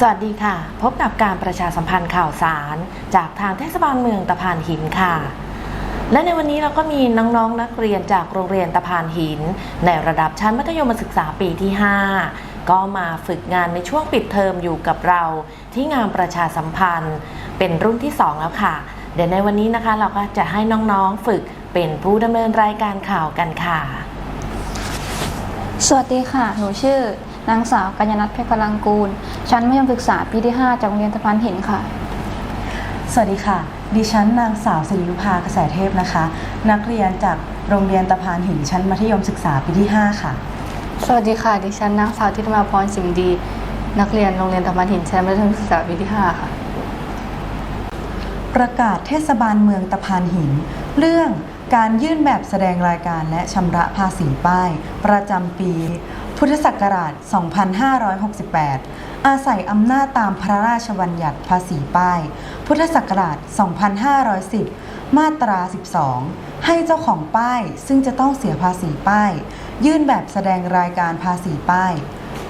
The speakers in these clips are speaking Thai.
สวัสดีค่ะ พบกับการประชาสัมพันธ์ข่าวสาร จากทางเทศบาลเมืองตะพานหินค่ะ และในวันนี้เราก็มีน้องๆนักเรียนจากโรงเรียนตะพานหิน ในระดับชั้นมัธยมศึกษาปีที่ 5 ก็มาฝึกงานในช่วงปิดเทอมอยู่กับเรา ที่งานประชาสัมพันธ์ เป็นรุ่นที่ 2 แล้วค่ะ เดี๋ยวในวันนี้นะคะเราก็จะให้น้องๆฝึกเป็นผู้ดำเนินรายการข่าวกันค่ะ สวัสดีค่ะ หนูชื่อ นางสาวกัญญนัทเพชรพลังกูล ชั้นมัธยมศึกษาปีที่ 5 จากโรงเรียนตะพานหินค่ะ สวัสดีค่ะ ดิฉันนางสาวสิริยุภากระแสเทพนะคะ นักเรียนจากโรงเรียนตะพานหินชั้นมัธยมศึกษาปีที่ 5 ค่ะ สวัสดีค่ะ ดิฉันนางสาวทิตมาพรสิงห์ดี นักเรียนโรงเรียนตะพานหินชั้นมัธยมศึกษาปีที่ 5 ค่ะ ประกาศเทศบาลเมืองตะพานหิน เรื่องการยื่นแบบแสดงรายการและชำระภาษีป้าย ประจำปี พุทธศักราช 2568 อาศัยอำนาจตามพระราชบัญญัติภาษีป้าย พุทธศักราช 2510 มาตรา 12 ให้เจ้าของป้ายซึ่งจะต้องเสียภาษีป้าย ยื่นแบบแสดงรายการภาษีป้าย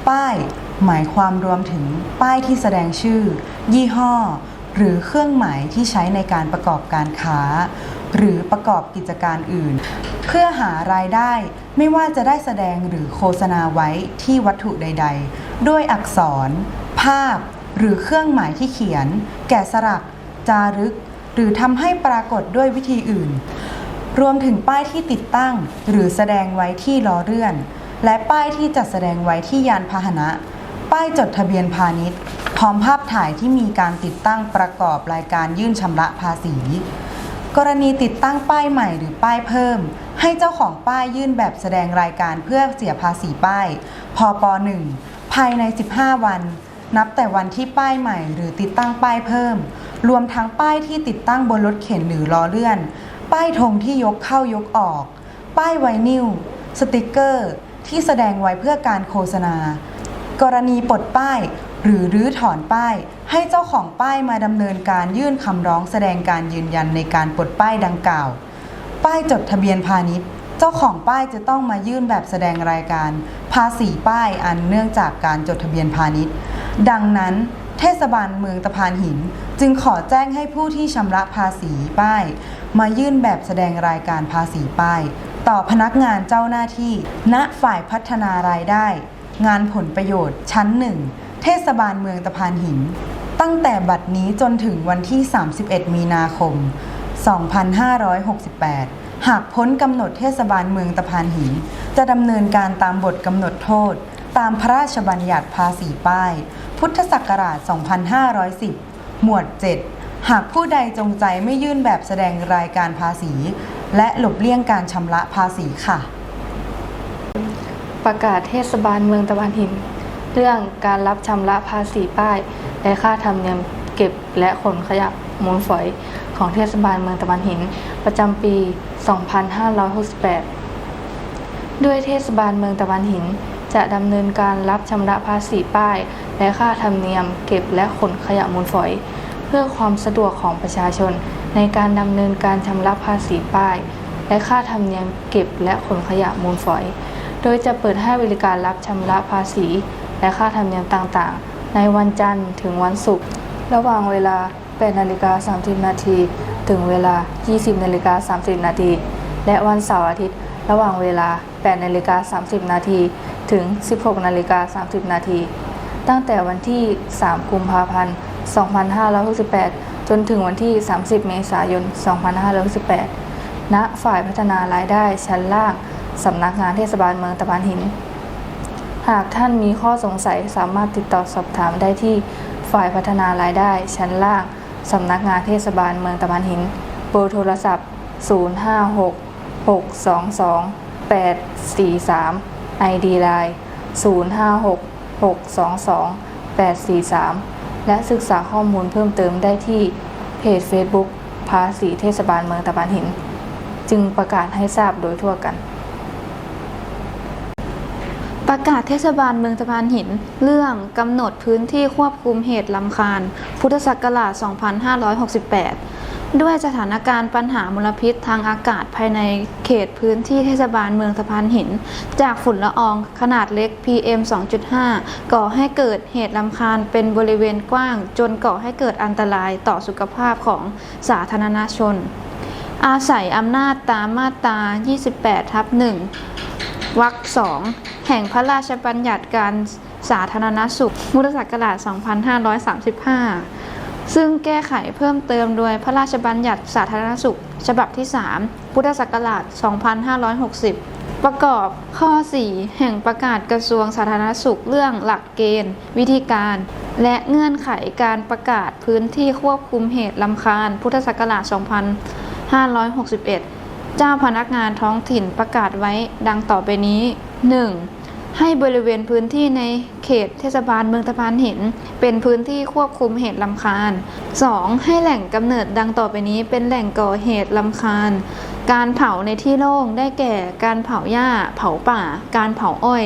ป้าย หมายความรวมถึงป้ายที่แสดงชื่อ ยี่ห้อ หรือเครื่องหมายที่ใช้ในการประกอบการค้า หรือประกอบกิจการอื่น เพื่อหารายได้ไม่ว่าจะได้แสดงหรือโฆษณาไว้ที่วัตถุใด ๆ ด้วยอักษร ภาพ หรือเครื่องหมายที่เขียน แกะสลัก จารึก หรือทำให้ปรากฏด้วยวิธีอื่น รวมถึงป้ายที่ติดตั้ง หรือแสดงไว้ที่ล้อเลื่อน และป้ายที่จัดแสดงไว้ที่ยานพาหนะ ป้ายจดทะเบียนพาณิชย์ พร้อมภาพถ่ายที่มีการติดตั้งประกอบรายการยื่นชำระภาษี กรณีติดตั้งป้ายใหม่หรือป้ายเพิ่ม ให้เจ้าของป้ายยื่นแบบแสดงรายการเพื่อเสียภาษีป้ายพป .1 ภายใน 15 วัน นับแต่วันที่ป้ายใหม่หรือติดตั้งป้ายเพิ่ม รวมทั้งป้ายที่ติดตั้งบนรถเข็นหรือล้อเลื่อน ป้ายธงที่ยกเข้ายกออก ป้ายไวนิลสติกเกอร์ ที่แสดงไว้เพื่อการโฆษณา กรณีปลดป้าย หรือรื้อถอนป้าย ให้เจ้าของป้ายมาดำเนินการยื่นคำร้องแสดงการยืนยันในการปลดป้ายดังกล่าว ป้ายจดทะเบียนพาณิชย์ เจ้าของป้ายจะต้องมายื่นแบบแสดงรายการ ภาษีป้ายอันเนื่องจากการจดทะเบียนพาณิชย์ ดังนั้นเทศบาลเมืองตะพานหิน จึงขอแจ้งให้ผู้ที่ชำระภาษีป้าย มายื่นแบบแสดงรายการภาษีป้าย ต่อพนักงานเจ้าหน้าที่ ณฝ่ายพัฒนารายได้ งานผลประโยชน์ชั้นหนึ่ง เทศบาลเมืองตะพานหิน ตั้งแต่บัดนี้จนถึงวันที่ 31 มีนาคม 2568 หากพ้นกำหนดเทศบาลเมืองตะพานหิน จะดำเนินการตามบทกำหนดโทษ ตามพระราชบัญญัติภาษีป้าย พุทธศักราช 2510 หมวด 7 หากผู้ใดจงใจไม่ยื่นแบบแสดงรายการภาษี และหลบเลี่ยงการชำระภาษีค่ะประกาศเทศบาลเมืองตะพานหิน เรื่องการรับชำระภาษีป้าย และค่าธรรมเนียมเก็บและขนขยะมูลฝอยของเทศบาลเมืองตะพานหิน ประจำปี 2568 ด้วยเทศบาลเมืองตะพานหิน จะดำเนินการรับชำระภาษีป้าย และค่าธรรมเนียมเก็บและขนขยะมูลฝอย เพื่อความสะดวกของประชาชน ในการดำเนินการชำระภาษีป้าย และค่าธรรมเนียมเก็บและขนขยะมูลฝอย โดยจะเปิดให้บริการรับชำระภาษี และค่าธรรมเนียมต่างๆ ในวันจันทร์ถึงวันศุกร์ระหว่างเวลา 8นาฬิกา30นาทีถึงเวลา 20นาฬิกา30นาทีและวันเสาร์อาทิตย์ ระหว่างเวลา8นาฬิกา30นาทีถึง 16นาฬิกา30นาทีตั้งแต่วันที่ 3 กุมภาพันธ์ 2568 จนถึงวันที่ 30 เมษายน 2568 ณ ฝ่ายพัฒนารายได้ชั้นล่าง สำนักงานเทศบาลเมืองตะพานหิน หากท่านมีข้อสงสัยสามารถติดต่อสอบถามได้ที่ฝ่ายพัฒนารายได้ชั้นล่าง สำนักงานเทศบาลเมืองตะพานหิน เบอร์โทรศัพท์ 056 622 843 ID Line 056 622 843 และศึกษาข้อมูลเพิ่มเติมได้ที่เพจ Facebook ภาษีเทศบาลเมืองตะพานหิน จึงประกาศให้ทราบโดยทั่วกัน ประกาศเทศบาลเมืองตะพานหิน เรื่องกำหนดพื้นที่ควบคุมเหตุลำคาญ พุทธศักราช 2568 ด้วยสถานการณ์ปัญหามลพิษทางอากาศภายในเขตพื้นที่เทศบาลเมืองสะพานหิน จากฝุ่นละอองขนาดเล็ก PM 2.5 ก่อให้เกิดเหตุลำคาญเป็นบริเวณกว้าง จนก่อให้เกิดอันตรายต่อสุขภาพของสาธารณชน อาศัยอำนาจตามมาตรา 28 ทับ 1 วรรคสองแห่งพระราชบัญญัติการสาธารณสุขพุทธศักราช 2535 ซึ่งแก้ไขเพิ่มเติมโดยพระราชบัญญัติสาธารณสุข ฉบับที่ 3 พุทธศักราช 2560 ประกอบข้อ 4 แห่งประกาศกระทรวงสาธารณสุขเรื่องหลักเกณฑ์ วิธีการ และเงื่อนไขการประกาศพื้นที่ควบคุมเหตุลำคาญ พุทธศักราช 2561 เจ้าพนักงานท้องถิ่นประกาศไว้ดังต่อไปนี้ 1. ให้บริเวณพื้นที่ในเขตเทศบาลเมืองตะพานหิน เป็นพื้นที่ควบคุมเหตุลำคาญ 2. ให้แหล่งกำเนิดดังต่อไปนี้เป็นแหล่งก่อเหตุลำคาญ การเผาในที่โล่งได้แก่การเผาหญ้า เผาป่า การเผาอ้อย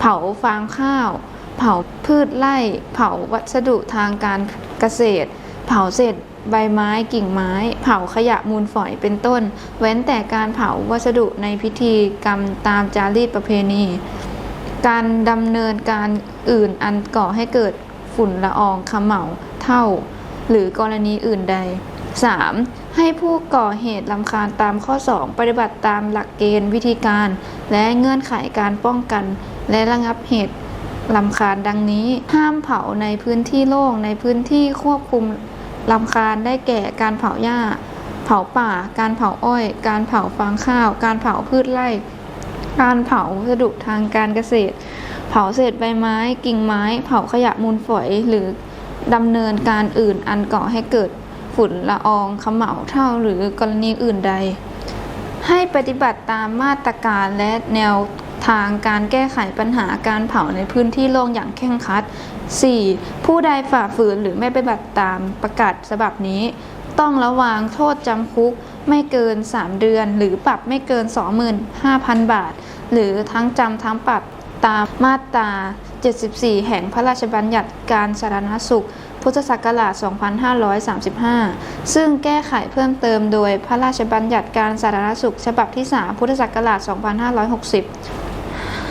เผาฟางข้าว เผาพืชไร่ เผาวัสดุทางการเกษตร เผาเศษ ใบไม้กิ่งไม้ เผาขยะมูลฝอยเป็นต้น เว้นแต่การเผาวัสดุในพิธีกรรมตามจารีตประเพณี การดำเนินการอื่นอันก่อให้เกิดฝุ่นละอองขม่าเท่า หรือกรณีอื่นใด 3. ให้ผู้ก่อเหตุลำคาญตามข้อ 2 ปฏิบัติตามหลักเกณฑ์วิธีการ และเงื่อนไขการป้องกัน และระงับเหตุลำคาญดังนี้ ห้ามเผาในพื้นที่โล่งในพื้นที่ควบคุม ลำคาญได้แก่การเผาหญ้า เผาป่า การเผาอ้อย การเผาฟางข้าว การเผาพืชไร่ การเผาวัสดุทางการเกษตร เผาเศษใบไม้ กิ่งไม้ เผาขยะมูลฝอยหรือดำเนินการอื่นอันก่อให้เกิดฝุ่นละอองขม่าเท่าหรือกรณีอื่นใด ให้ปฏิบัติตามมาตรการและแนว ทางการแก้ไขปัญหาการเผาในพื้นที่โล่งอย่างเคร่งครัด 4. ผู้ใดฝ่าฝืนหรือไม่ปฏิบัติตามประกาศฉบับนี้ ต้องระวางโทษจำคุกไม่เกิน 3 เดือน หรือปรับไม่เกิน 25,000 บาท หรือทั้งจำทั้งปรับตามมาตรา 74 แห่งพระราชบัญญัติการสาธารณสุข พุทธศักราช 2535 ซึ่งแก้ไขเพิ่มเติมโดยพระราชบัญญัติการสาธารณสุข ฉบับที่ 3 พุทธศักราช 2560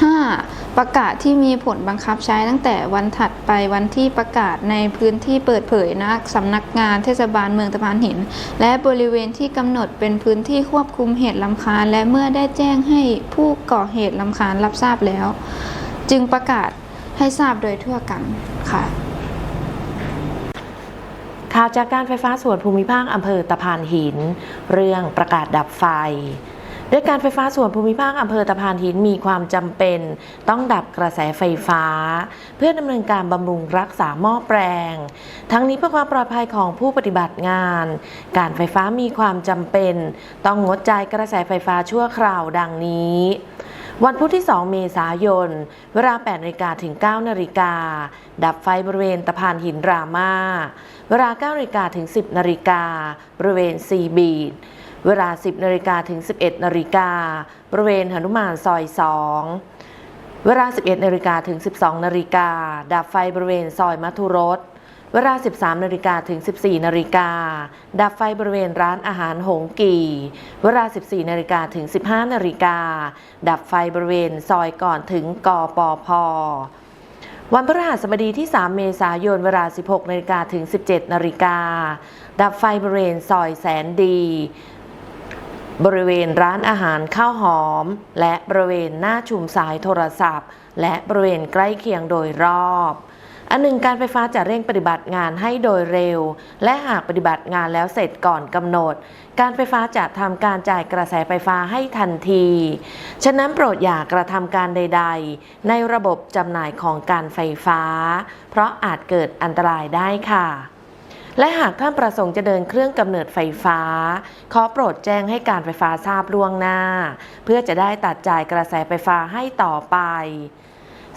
5. ประกาศที่มีผลบังคับใช้ตั้งแต่วันถัดไปวันที่ประกาศในพื้นที่เปิดเผยณสำนักงานเทศบาลเมืองตะพานหิน และบริเวณที่กำหนดเป็นพื้นที่ควบคุมเหตุลำคาญ และเมื่อได้แจ้งให้ผู้ก่อเหตุลำคาญรับทราบแล้ว จึงประกาศให้ทราบโดยทั่วกันค่ะข่าวจากการไฟฟ้าส่วนภูมิภาคอำเภอตะพานหิน เรื่องประกาศดับไฟ ด้วยการไฟฟ้าส่วนภูมิภาคอำเภอตะพานหินมีความจำเป็น ต้องดับกระแสไฟฟ้า เพื่อดำเนินการบำรุงรักษาหม้อแปลง ทั้งนี้เพื่อความปลอดภัยของผู้ปฏิบัติงาน การไฟฟ้ามีความจำเป็น ต้องงดจ่ายกระแสไฟฟ้าชั่วคราวดังนี้ วันพุธที่ 2 เมษายน เวลา 8นาฬิกาถึง 9นาฬิกา ดับไฟบริเวณตะพานหินรามา เวลา 9นาฬิกาถึง 10นาฬิกาบริเวณซีบีด เวลา 10นาฬิกาถึง 11นาฬิกาบริเวณหนุมานซอย 2 เวลา 11นาฬิกาถึง 12นาฬิกาดับไฟบริเวณซอยมัทุรสเวลา 13นาฬิกาถึง 14นาฬิกา ดับไฟบริเวณร้านอาหารหงกีเวลา 14นาฬิกาถึง 15นาฬิกา ดับไฟบริเวณซอยก่อนถึงกปพ วันพฤหัสบดีที่ 3 เมษายน เวลา 16นาฬิกาถึง 17นาฬิกา ดับไฟบริเวณซอยแสนดี บริเวณร้านอาหารข้าวหอม และบริเวณหน้าชุมสายโทรศัพท์ และบริเวณใกล้เคียงโดยรอบอันหนึ่งการไฟฟ้าจะเร่งปฏิบัติงานให้โดยเร็ว และหากปฏิบัติงานแล้วเสร็จก่อนกำหนด การไฟฟ้าจะทำการจ่ายกระแสไฟฟ้าให้ทันที ฉะนั้นโปรดอย่ากระทำการใด ๆ ในระบบจำหน่ายของการไฟฟ้า เพราะอาจเกิดอันตรายได้ค่ะ และหากท่านประสงค์จะเดินเครื่องกำเนิดไฟฟ้า ขอโปรดแจ้งให้การไฟฟ้าทราบล่วงหน้า เพื่อจะได้ตัดจ่ายกระแสไฟฟ้าให้ต่อไป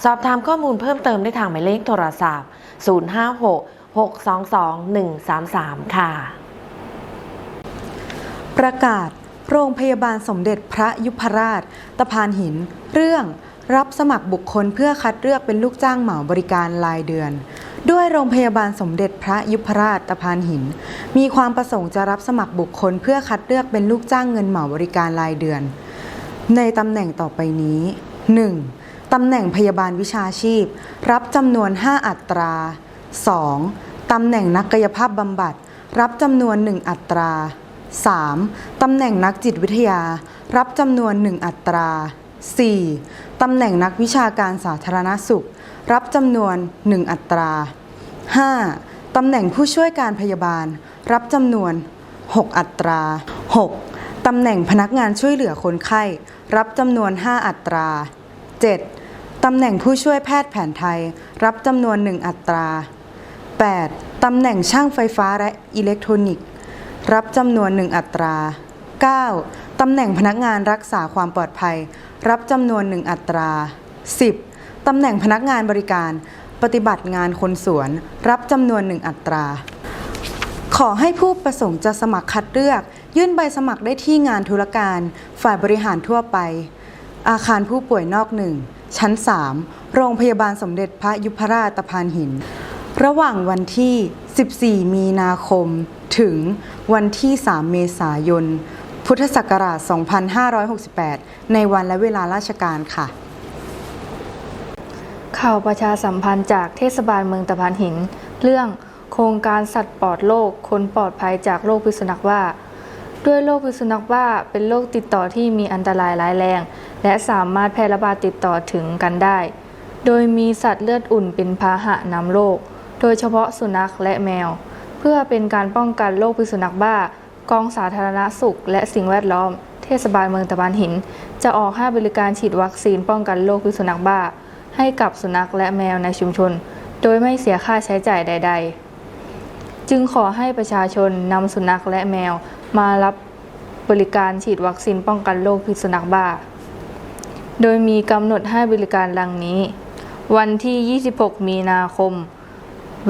สอบถามข้อมูลเพิ่มเติมได้ทางหมายเลขโทรศัพท์ 056 622 133 ค่ะ ประกาศโรงพยาบาลสมเด็จพระยุพราช ตะพานหิน เรื่อง รับสมัครบุคคลเพื่อคัดเลือกเป็นลูกจ้างเหมาบริการรายเดือน ด้วยโรงพยาบาลสมเด็จพระยุพราชตะพานหิน มีความประสงค์จะรับสมัครบุคคล เพื่อคัดเลือกเป็นลูกจ้างเงินเหมาบริการรายเดือน ในตำแหน่งต่อไปนี้ 1. ตำแหน่งพยาบาลวิชาชีพ รับจำนวน 5 อัตรา 2. ตำแหน่งนักกายภาพบำบัด รับจำนวน 1 อัตรา 3. ตำแหน่งนักจิตวิทยา รับจำนวน 1 อัตรา 4. ตำแหน่งนักวิชาการสาธารณสุข รับจำนวน 1 อัตรา 5. ตำแหน่งผู้ช่วยการพยาบาล รับจำนวน 6 อัตรา 6. ตำแหน่งพนักงานช่วยเหลือคนไข้ รับจำนวน 5 อัตรา 7. ตำแหน่งผู้ช่วยแพทย์แผนไทย รับจำนวน 1 อัตรา 8. ตำแหน่งช่างไฟฟ้าและอิเล็กทรอนิกส์ รับจำนวน 1 อัตรา 9. ตำแหน่งพนักงานรักษาความปลอดภัย รับจำนวน1อัตรา 10. ตำแหน่งพนักงานบริการ ปฏิบัติงานคนสวน รับจำนวน1อัตรา ขอให้ผู้ประสงค์จะสมัครคัดเลือก ยื่นใบสมัครได้ที่งานธุรการ ฝ่ายบริหารทั่วไป อาคารผู้ป่วยนอกหนึ่งชั้น 3 โรงพยาบาลสมเด็จพระยุพราชตะพานหิน ระหว่างวันที่ 14 มีนาคม ถึงวันที่ 3 เมษายน พุทธศักราช 2568 ในวันและเวลาราชการค่ะ ข่าวประชาสัมพันธ์จากเทศบาลเมืองตะพานหิน เรื่องโครงการสัตว์ปลอดโรคคนปลอดภัยจากโรคพิษสุนัขบ้า ด้วยโรคพิษสุนัขบ้าเป็นโรคติดต่อที่มีอันตรายร้ายแรง และสามารถแพร่ระบาดติดต่อถึงกันได้ โดยมีสัตว์เลือดอุ่นเป็นพาหะนำโรค โดยเฉพาะสุนัขและแมว เพื่อเป็นการป้องกันโรคพิษสุนัขบ้า กองสาธารณสุข และสิ่งแวดล้อม เทศบาลเมืองตะพานหิน จะออกให้บริการฉีดวัคซีนป้องกันโรคพิษสุนัขบ้า ให้กับสุนัขและแมวในชุมชน โดยไม่เสียค่าใช้จ่ายใด ๆ จึงขอให้ประชาชนนำสุนัขและแมวมารับบริการฉีดวัคซีนป้องกันโรคพิษสุนัขบ้า โดยมีกำหนดให้บริการดังนี้ วันที่ 26 มีนาคม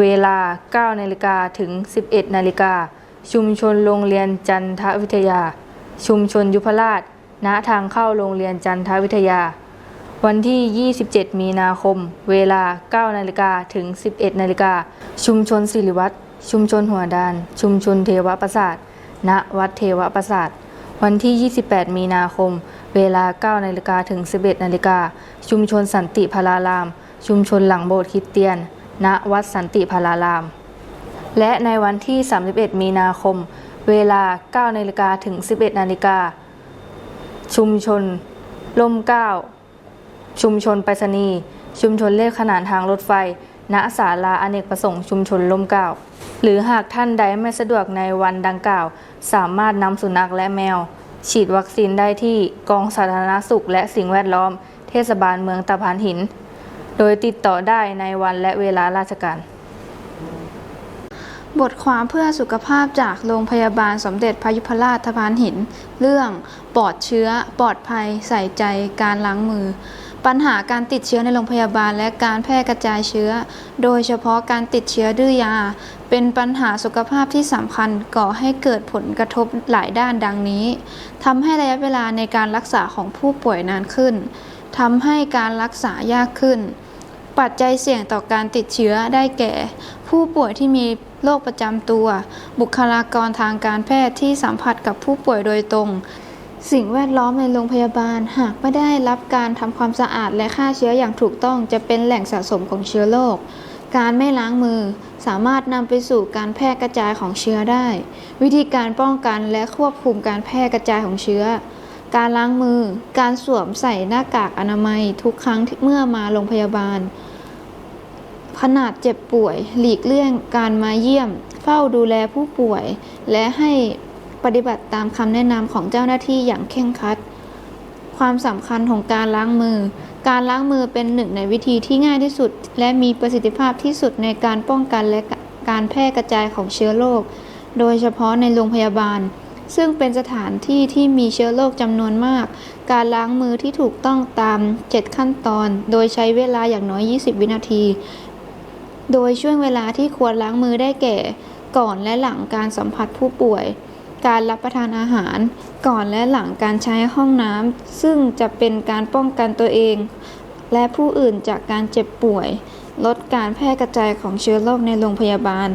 เวลา 9 นาฬิกาถึง 11 นาฬิกา ชุมชนโรงเรียนจันทวิทยา ชุมชนยุพราช ณ ทางเข้าโรงเรียนจันทวิทยา วันที่ 27 มีนาคม เวลา 9 นาฬิกาถึง 11 นาฬิกา ชุมชนสิริวัตร ชุมชนหัวดาน ชุมชนเทวประสาท ณ วัดเทวประสาท วันที่ 28 มีนาคม เวลา 9 นาฬิกาถึง 11 นาฬิกา ชุมชนสันติพาราราม ชุมชนหลังโบสถ์คริสเตียน ณ วัดสันติพาราราม และในวันที่ 31 มีนาคม เวลา 9นาฬิกาถึง 11นาฬิกา ชุมชนลมเก้า ชุมชนไปรษณีย์ ชุมชนเลขขนานทางรถไฟ ณ ศาลาอเนกประสงค์ชุมชนลมเก้า หรือหากท่านใดไม่สะดวกในวันดังกล่าว สามารถนำสุนัขและแมว ฉีดวัคซีนได้ที่กองสาธารณสุขและสิ่งแวดล้อม เทศบาลเมืองตะพานหิน โดยติดต่อได้ในวันและเวลาราชการ บทความเพื่อสุขภาพจากโรงพยาบาลสมเด็จพยุพราชทพานหิน เรื่องปลอดเชื้อ ปลอดภัย ใส่ใจการล้างมือ ปัญหาการติดเชื้อในโรงพยาบาลและการแพร่กระจายเชื้อ โดยเฉพาะการติดเชื้อดื้อยา เป็นปัญหาสุขภาพที่สำคัญก่อให้เกิดผลกระทบหลายด้านดังนี้ทำให้ระยะเวลาในการรักษาของผู้ป่วยนานขึ้นทำให้การรักษายากขึ้นปัจจัยเสี่ยงต่อการติดเชื้อได้แก่ ผู้ป่วยที่มี โรคประจำตัว บุคลากรทางการแพทย์ที่สัมผัสกับผู้ป่วยโดยตรง สิ่งแวดล้อมในโรงพยาบาลหากไม่ได้รับการทำความสะอาดและฆ่าเชื้ออย่างถูกต้องจะเป็นแหล่งสะสมของเชื้อโรคการไม่ล้างมือสามารถนำไปสู่การแพร่กระจายของเชื้อได้ วิธีการป้องกันและควบคุมการแพร่กระจายของเชื้อ การล้างมือ การสวมใส่หน้ากากอนามัยทุกครั้งเมื่อมาโรงพยาบาล ขนาดเจ็บป่วย หลีกเลี่ยงการมาเยี่ยม เฝ้าดูแลผู้ป่วย และให้ปฏิบัติตามคำแนะนำของเจ้าหน้าที่อย่างเคร่งครัด ความสำคัญของการล้างมือ การล้างมือเป็นหนึ่งในวิธีที่ง่ายที่สุด และมีประสิทธิภาพที่สุดในการป้องกันและการแพร่กระจายของเชื้อโรค โดยเฉพาะในโรงพยาบาล ซึ่งเป็นสถานที่ที่มีเชื้อโรคจำนวนมาก การล้างมือที่ถูกต้องตาม 7 ขั้นตอน โดยใช้เวลาอย่างน้อย 20 วินาที โดยช่วงเวลาที่ควรล้างมือได้แก่ ก่อนและหลังการสัมผัสผู้ป่วย การรับประทานอาหาร ก่อนและหลังการใช้ห้องน้ำซึ่งจะเป็นการป้องกันตัวเอง และผู้อื่นจากการเจ็บป่วย ลดการแพร่กระจายของเชื้อโรคในโรงพยาบาล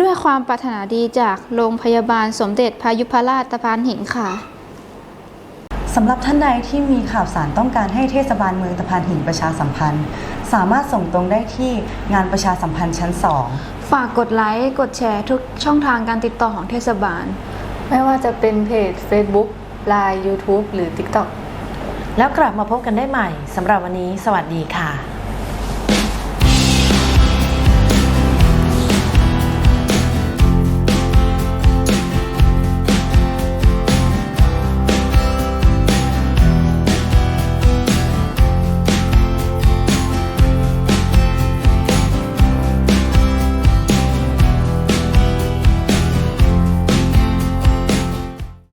ด้วยความปรารถนาดีจากโรงพยาบาลสมเด็จพายุพราชตะพานหินค่ะสำหรับท่านใดที่มีข่าวสารต้องการให้เทศบาลเมืองตะพานหินประชาสัมพันธ์ สามารถส่งตรงได้ที่งานประชาสัมพันธ์ชั้น 2 ฝากกดไลค์ กดแชร์ทุกช่องทางการติดต่อของเทศบาล ไม่ว่าจะเป็นเพจ Facebook Line YouTube หรือ TikTok แล้วกลับมาพบกันได้ใหม่สำหรับวันนี้ สวัสดีค่ะ